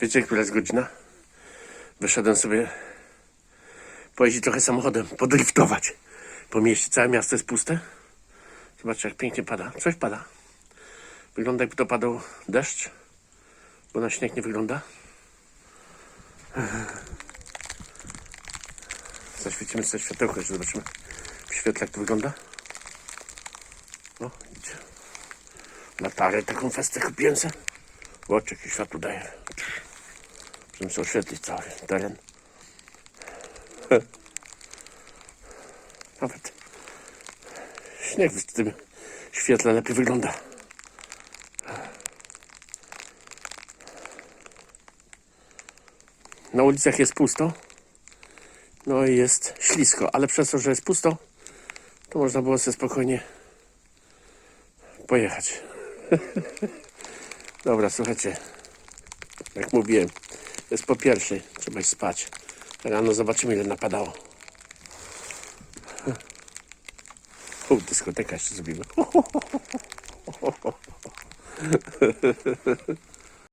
Wiecie, która jest godzina? Wyszedłem sobie pojeździć trochę samochodem, podriftować po mieście. Całe miasto jest puste. Zobaczcie, jak pięknie pada. Coś pada. Wygląda, jakby to padał deszcz, bo na śnieg nie wygląda. Zaświecimy sobie światełko, jeszcze zobaczymy w świetle, jak to wygląda. No, idzie. Latarę taką festę kupiłem se. Zobaczcie, jakie światło daje. Żeby sobie oświetlić cały teren. Nawet śnieg w tym świetle lepiej wygląda. Na ulicach jest pusto. No i jest ślisko, ale przez to, że jest pusto, to można było sobie spokojnie pojechać. Dobra, słuchajcie. Jak mówiłem, jest po pierwszej, trzeba iść spać. Rano zobaczymy, ile napadało. O, dyskoteka jeszcze zrobimy.